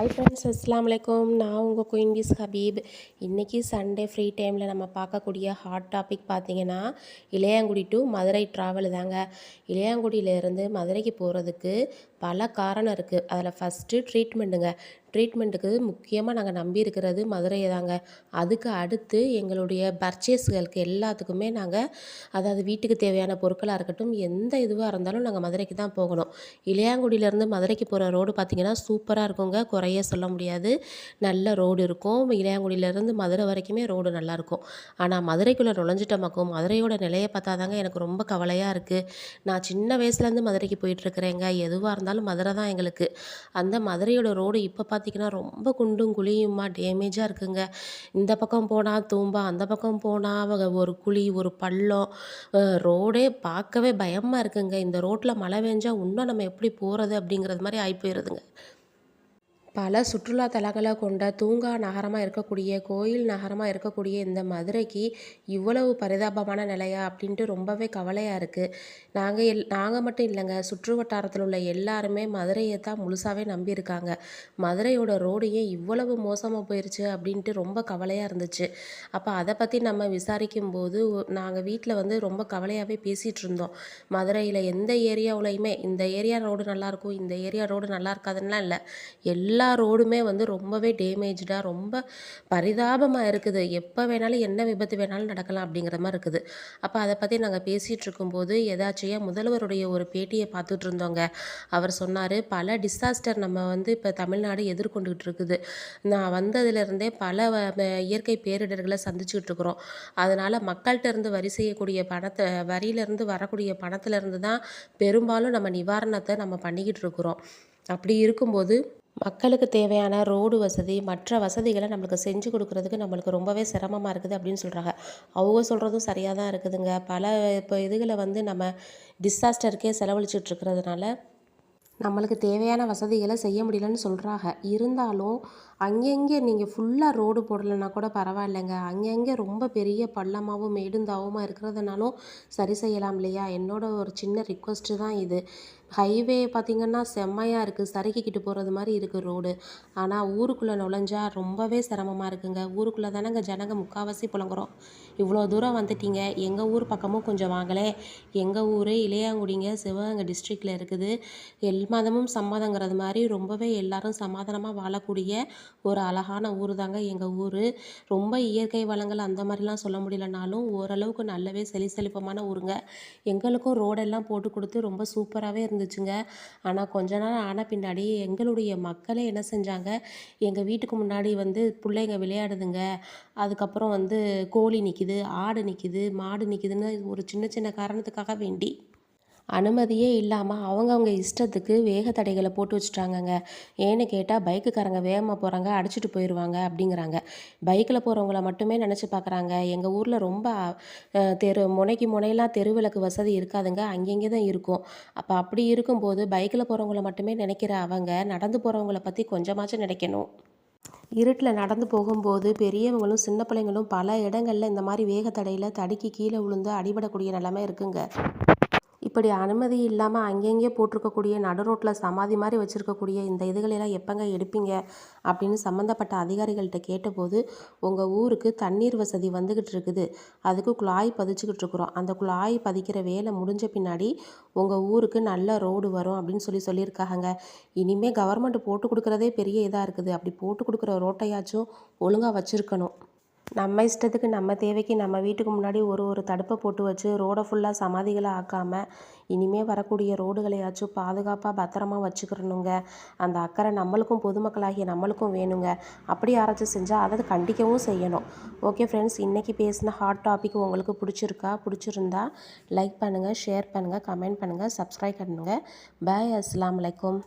Hi friends அஸ்லாம் வலைக்கம் நான் உங்கள் குயின் பீஸ் ஹபீப் இன்றைக்கி சண்டே ஃப்ரீ டைமில் நம்ம பார்க்கக்கூடிய ஹாட் டாபிக் பார்த்தீங்கன்னா இளையாங்குடி டு மதுரை ட்ராவல் தாங்க. இளையாங்குடியிலேருந்து மதுரைக்கு போகிறதுக்கு பல காரணம் இருக்குது அதில் ஃபஸ்ட்டு ட்ரீட்மெண்ட்டுங்க ட்ரீட்மெண்ட்டுக்கு முக்கியமாக நாங்கள் நம்பி இருக்கிறது மதுரையை தாங்க அதுக்கு அடுத்து எங்களுடைய பர்ச்சேஸ்களுக்கு எல்லாத்துக்குமே நாங்கள் அதாவது வீட்டுக்கு தேவையான பொருட்களாக இருக்கட்டும் எந்த இதுவாக இருந்தாலும் நாங்கள் மதுரைக்கு தான் போகணும். இளையாங்குடியிலேருந்து மதுரைக்கு போகிற ரோடு பார்த்திங்கன்னா சூப்பராக இருக்குங்க. குறைய சொல்ல முடியாது. நல்ல ரோடு இருக்கும். இளையாங்குடியிலேருந்து மதுரை வரைக்குமே ரோடு நல்லாயிருக்கும் ஆனால் மதுரைக்குள்ளே நுழைஞ்சிட்ட மக்கள் மதுரையோட நிலையை பார்த்தா தாங்க எனக்கு ரொம்ப கவலையாக இருக்குது நான் சின்ன வயசுலேருந்து மதுரைக்கு போயிட்டுருக்குறேங்க எதுவாக இருந்தாலும் இருந்தாலும் மதுரை தான் எங்களுக்கு. அந்த மதுரையோட ரோடு இப்போ பார்த்திங்கன்னா ரொம்ப குண்டும் குழியுமா டேமேஜாக இருக்குங்க. இந்த பக்கம் போனால் தூம்பா அந்த பக்கம் போனால் ஒரு குழி ஒரு பள்ளம். ரோடே பார்க்கவே பயமாக இருக்குங்க. இந்த ரோட்டில் மழை பெஞ்சால் இன்னும் நம்ம எப்படி போகிறது அப்படிங்கிறது மாதிரி ஆகி போயிடுதுங்க பல சுற்றுலா தலங்களை கொண்ட தூங்கா நகரமாக இருக்கக்கூடிய கோயில் நகரமாக இருக்கக்கூடிய இந்த மதுரைக்கு இவ்வளவு பரிதாபமான நிலையா அப்படின்ட்டு ரொம்பவே கவலையாக இருக்குது நாங்கள் எல் நாங்கள் மட்டும் இல்லைங்க. சுற்று வட்டாரத்தில் உள்ள எல்லாருமே மதுரையை தான் முழுசாகவே நம்பியிருக்காங்க. மதுரையோட ரோடு ஏன் இவ்வளவு மோசமாக போயிடுச்சு அப்படின்ட்டு ரொம்ப கவலையாக இருந்துச்சு. அப்போ அதை பற்றி நம்ம விசாரிக்கும் போது நாங்கள் வீட்டில் வந்து ரொம்ப கவலையாகவே பேசிகிட்டு இருந்தோம். மதுரையில் எந்த ஏரியாவுலையுமே இந்த ஏரியா ரோடு நல்லாயிருக்கும் இந்த ஏரியா ரோடு நல்லா இருக்காதுன்னா இல்லை. எல்லா எல்லா ரோடுமே வந்து ரொம்பவே டேமேஜ்டாக ரொம்ப பரிதாபமாக இருக்குது. எப்போ வேணாலும் என்ன விபத்து வேணாலும் நடக்கலாம் அப்படிங்கிற மாதிரி இருக்குது. அப்போ அதை பற்றி நாங்கள் பேசிகிட்டு இருக்கும்போது எதாச்சியாக முதல்வருடைய ஒரு பேட்டியை பார்த்துட்டு இருந்தோங்க. அவர் சொன்னார் பல டிசாஸ்டர் நம்ம வந்து இப்போ தமிழ்நாடு எதிர்கொண்டுக்கிட்டு இருக்குது. நான் வந்ததுலேருந்தே பல இயற்கை பேரிடர்களை சந்திச்சுக்கிட்டு இருக்கிறோம். அதனால் மக்கள்கிட்ட இருந்து வரி செய்யக்கூடிய பணத்தை வரியிலேருந்து வரக்கூடிய பணத்திலேருந்து தான் பெரும்பாலும் நம்ம நிவாரணத்தை நம்ம பண்ணிக்கிட்டு இருக்கிறோம். அப்படி இருக்கும்போது மக்களுக்கு தேவையான ரோடு வசதி மற்ற வசதிகளை நம்மளுக்கு செஞ்சு கொடுக்குறதுக்கு நம்மளுக்கு ரொம்பவே சிரமமாக இருக்குது அப்படின்னு சொல்கிறாங்க அவங்க சொல்கிறதும் சரியாக தான் இருக்குதுங்க. பல இப்போ இதுகளை வந்து நம்ம டிசாஸ்டருக்கே செலவழிச்சிட்ருக்கிறதுனால நம்மளுக்கு தேவையான வசதிகளை செய்ய முடியலன்னு சொல்கிறாங்க இருந்தாலும் அங்கங்கே நீங்கள் ஃபுல்லாக ரோடு போடலைன்னா கூட பரவாயில்லைங்க. அங்கங்கே ரொம்ப பெரிய பள்ளமாகவும் மேடுந்தாவுமாக இருக்கிறதுனாலும் சரி செய்யலாம் இல்லையா? என்னோட ஒரு சின்ன ரிக்வஸ்ட்டு தான் இது. ஹைவே பார்த்திங்கன்னா செம்மையாக இருக்குது சறுக்கிக்கிட்டு போகிறது மாதிரி இருக்குது ரோடு ஆனால் ஊருக்குள்ளே நுழைஞ்சா ரொம்பவே சிரமமாக இருக்குங்க. ஊருக்குள்ளே தானேங்க ஜனங்க முக்கால்வாசி புலங்குறோம் இவ்வளோ தூரம் வந்துட்டீங்க. எங்கள் ஊர் பக்கமும் கொஞ்சம் வாங்கலே. எங்கள் ஊர் இளையாங்குடிங்க சிவகங்கை டிஸ்ட்ரிக்டில் இருக்குது. எல் மதமும் சம்மதங்கிறது மாதிரி ரொம்பவே எல்லாரும் சமாதானமாக வாழக்கூடிய ஒரு அழகான ஊர் தாங்க எங்கள் ஊர். ரொம்ப இயற்கை வளங்கள் அந்த மாதிரிலாம் சொல்ல முடியலனாலும் ஓரளவுக்கு நல்லாவே செலி செழிப்பமான ஊருங்க. எங்களுக்கும் ரோடெல்லாம் போட்டு கொடுத்து ரொம்ப சூப்பராகவே இருந்து இருந்துச்சுங்க. ஆனால் கொஞ்ச நாள் ஆன பின்னாடி எங்களுடைய மக்களே என்ன செஞ்சாங்க எங்கள் வீட்டுக்கு முன்னாடி வந்து பிள்ளைங்க விளையாடுதுங்க. அதுக்கப்புறம் வந்து கோழி நிற்கிது ஆடு நிற்கிது மாடு நிற்கிதுன்னு ஒரு சின்ன சின்ன காரணத்துக்காக வேண்டி அனுமதியே இல்லாமல் அவங்கவுங்க இஷ்டத்துக்கு வேக தடைகளை போட்டு வச்சுட்டாங்கங்க. ஏன்னு கேட்டால் பைக்குக்காரங்க வேகமாக போகிறாங்க அடிச்சுட்டு போயிடுவாங்க அப்படிங்கிறாங்க. பைக்கில் போகிறவங்கள மட்டுமே நினச்சி பார்க்குறாங்க எங்கள் ஊரில் ரொம்ப தெரு முனைக்கு முனையெல்லாம் தெருவிளக்கு வசதி இருக்காதுங்க. அங்கங்கே தான் இருக்கும். அப்போ அப்படி இருக்கும்போது பைக்கில் போகிறவங்கள மட்டுமே நினைக்கிற அவங்க நடந்து போகிறவங்கள பற்றி கொஞ்சமாச்சும் நினைக்கணும். இருட்டில் நடந்து போகும்போது பெரியவங்களும் சின்ன பிள்ளைங்களும் பல இடங்களில் இந்த மாதிரி வேகத்தடையில் தடுக்கி கீழே விழுந்து அடிபடக்கூடிய நிலமை இருக்குங்க. இப்படி அனுமதி இல்லாமல் அங்கங்கே போட்டிருக்கக்கூடிய நடு ரோட்டில் சமாதி மாதிரி வச்சுருக்கக்கூடிய இந்த இதுகளெல்லாம் எப்போங்க எடுப்பீங்க? அப்படின்னு சம்மந்தப்பட்ட அதிகாரிகள்கிட்ட கேட்டபோது உங்கள் ஊருக்கு தண்ணீர் வசதி வந்துக்கிட்டு இருக்குது. அதுக்கு குழாய் பதிச்சுக்கிட்டு இருக்கிறோம். அந்த குழாய் பதிக்கிற வேலை முடிஞ்ச பின்னாடி உங்கள் ஊருக்கு நல்ல ரோடு வரும் அப்படின்னு சொல்லி சொல்லியிருக்காங்க. இனிமேல் கவர்மெண்ட் போட்டு கொடுக்குறதே பெரிய இதாக இருக்குது. அப்படி போட்டு கொடுக்குற ரோட்டையாச்சும் ஒழுங்காக வச்சுருக்கணும். நம்ம இஷ்டத்துக்கு நம்ம தேவைக்கு நம்ம வீட்டுக்கு முன்னாடி ஒரு ஒரு தடுப்பை போட்டு வச்சு ரோடை ஃபுல்லாக சமாதிகளை ஆக்காமல் இனிமேல் வரக்கூடிய ரோடுகளையாச்சும் பாதுகாப்பாக பத்திரமா வச்சுக்கிறணுங்க. அந்த அக்கறை நம்மளுக்கும் பொதுமக்களாகிய நம்மளுக்கும் வேணுங்க. அப்படி யாராச்சும் செஞ்சால் அதை கண்டிக்கவும் செய்யணும். ஓகே ஃப்ரெண்ட்ஸ் இன்றைக்கி பேசின ஹாட் டாபிக் உங்களுக்கு பிடிச்சிருக்கா? பிடிச்சிருந்தா லைக் பண்ணுங்கள் ஷேர் பண்ணுங்கள் கமெண்ட் பண்ணுங்கள் சப்ஸ்கிரைப் பண்ணுங்கள் பாய் அஸ்லாம் வலைக்கம்